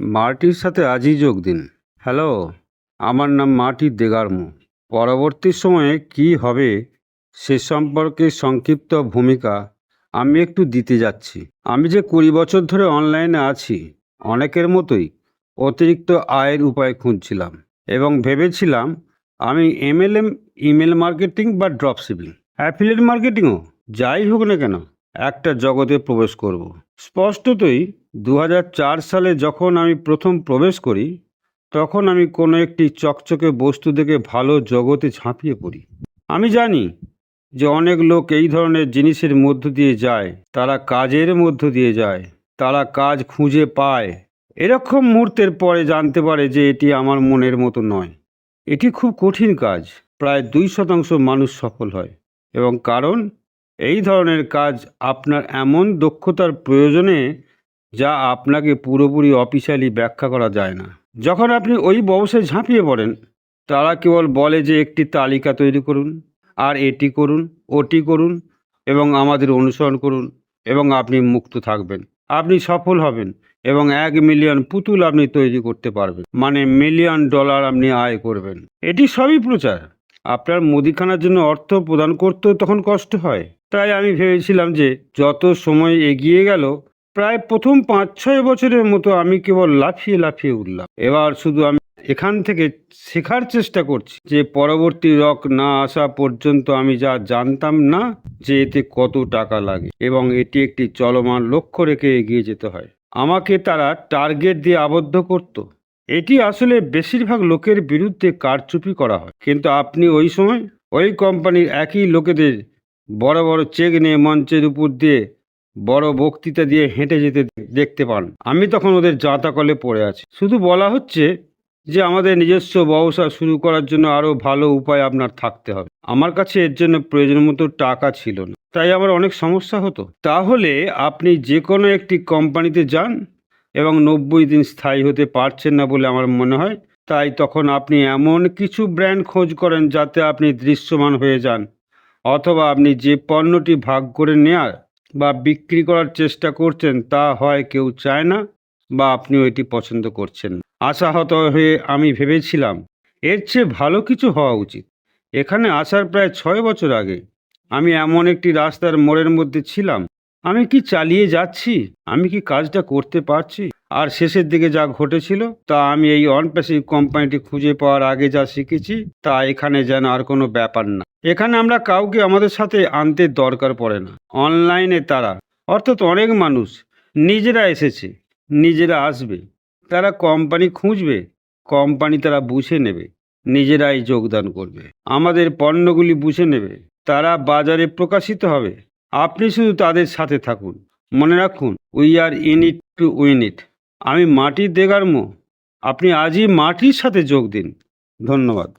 মার্টির সাথে আজই যোগ দিন। হ্যালো, আমার নাম মার্টি দেগারমো। পরবর্তী সময়ে কি হবে সে সম্পর্কে সংক্ষিপ্ত ভূমিকা আমি একটু দিতে যাচ্ছি। আমি যে কুড়ি বছর ধরে অনলাইনে আছি, অনেকের মতোই অতিরিক্ত আয়ের উপায় খুঁজছিলাম এবং ভেবেছিলাম আমি এমএলএম, ইমেল মার্কেটিং বা ড্রপ শিপিং অ্যাফিলিয়েট মার্কেটিংও যাই হোক না কেন, একটা জগতে প্রবেশ করব। স্পষ্টতই দু হাজার চার সালে যখন আমি প্রথম প্রবেশ করি, তখন আমি কোনো একটি চকচকে বস্তু দেখে ভালো জগতে ঝাঁপিয়ে পড়ি। আমি জানি যে অনেক লোক এই ধরনের জিনিসের মধ্য দিয়ে যায়, তারা কাজের মধ্য দিয়ে যায়, তারা কাজ খুঁজে পায়। এরকম মুহূর্তের পরে জানতে পারে যে এটি আমার মনের মতো নয়। এটি খুব কঠিন কাজ, প্রায় দুই শতাংশ মানুষ সফল হয় এবং কারণ এই ধরনের কাজ আপনার এমন দক্ষতার প্রয়োজনে যা আপনাকে পুরোপুরি অফিসিয়ালি ব্যাখ্যা করা যায় না। যখন আপনি ওই ব্যবসায় ঝাঁপিয়ে পড়েন, তারা কেবল বলে যে একটি তালিকা তৈরি করুন, আর এটি করুন, ওটি করুন এবং আমাদের অনুসরণ করুন এবং আপনি মুক্ত থাকবেন। আপনি সফল হবেন এবং এক মিলিয়ন পুতুল আপনি তৈরি করতে পারবেন মানে মিলিয়ন ডলার আপনি আয় করবেন। এটি সবই প্রচার। আপনার মুদিখানার জন্য অর্থ প্রদান করতেও তখন কষ্ট হয়। তাই আমি ভেবেছিলাম যে যত সময় এগিয়ে গেল, প্রায় প্রথম পাঁচ ছয় বছরের মতো আমি কেবল লাফিয়ে লাফিয়ে উঠলাম। এবার শুধু আমি এখান থেকে শেখার চেষ্টা করছি যে পরবর্তী রক না আসা পর্যন্ত আমি যা জানতাম না যে এতে কত টাকা লাগে এবং এটি একটি চলমান লক্ষ্য রেখে এগিয়ে যেতে হয়। আমাকে তারা টার্গেট দিয়ে আবদ্ধ করত। এটি আসলে বেশিরভাগ লোকের বিরুদ্ধে কারচুপি করা হয়। কিন্তু আপনি ওই সময় ওই কোম্পানির একই লোকেদের বড় বড় চেক নিয়ে মঞ্চের উপর দিয়ে বড় বক্তৃতা দিয়ে হেঁটে যেতে দেখতে পান। আমি তখন ওদের জাঁতাকলে পড়ে আছি। শুধু বলা হচ্ছে যে আমাদের নিজস্ব ব্যবসা শুরু করার জন্য আরও ভালো উপায় আপনার থাকতে হবে। আমার কাছে এর জন্য প্রয়োজন মতো টাকা ছিল না। তাই আমার অনেক সমস্যা হতো। তাহলে আপনি যে কোনো একটি কোম্পানিতে যান এবং নব্বই দিন স্থায়ী হতে পারছেন না বলে আমার মনে হয়। তাই তখন আপনি এমন কিছু ব্র্যান্ড খোঁজ করেন যাতে আপনি দৃশ্যমান হয়ে যান। অথবা আপনি যে পণ্যটি ভাগ করে নেয়ার বা বিক্রি করার চেষ্টা করছেন তা হয় কেউ চায় না বা আপনি ওইটি পছন্দ করছেন। আশাহত হয়ে আমি ভেবেছিলাম, এর চেয়ে ভালো কিছু হওয়া উচিত। এখানে আসার প্রায় ছয় বছর আগে আমি এমন একটি রাস্তার মোড়ের মধ্যে ছিলাম। আমি কি চালিয়ে যাচ্ছি? আমি কি কাজটা করতে পারছি? আর শেষের দিকে যা ঘটেছিল, তা আমি এই অনপ্যাসিভ কোম্পানিটি খুঁজে পাওয়ার আগে যা শিখেছি, তা এখানে যেন আর কোনো ব্যাপার না। এখানে আমরা কাউকে আমাদের সাথে আনতে দরকার পড়ে না। অনলাইনে তারা, অর্থাৎ অনেক মানুষ, নিজেরা এসেছে, নিজেরা আসবে। তারা কোম্পানি খুঁজবে, কোম্পানি তারা বুঝে নেবে, নিজেরাই যোগদান করবে। আমাদের পণ্যগুলি বুঝে নেবে, তারা বাজারে প্রকাশিত হবে। আপনি শুধু তাদের সাথে থাকুন। মনে রাখুন we are in it to win it আমি মাটির দেগারমো। আপনি আজই মাটির সাথে যোগ দিন। ধন্যবাদ।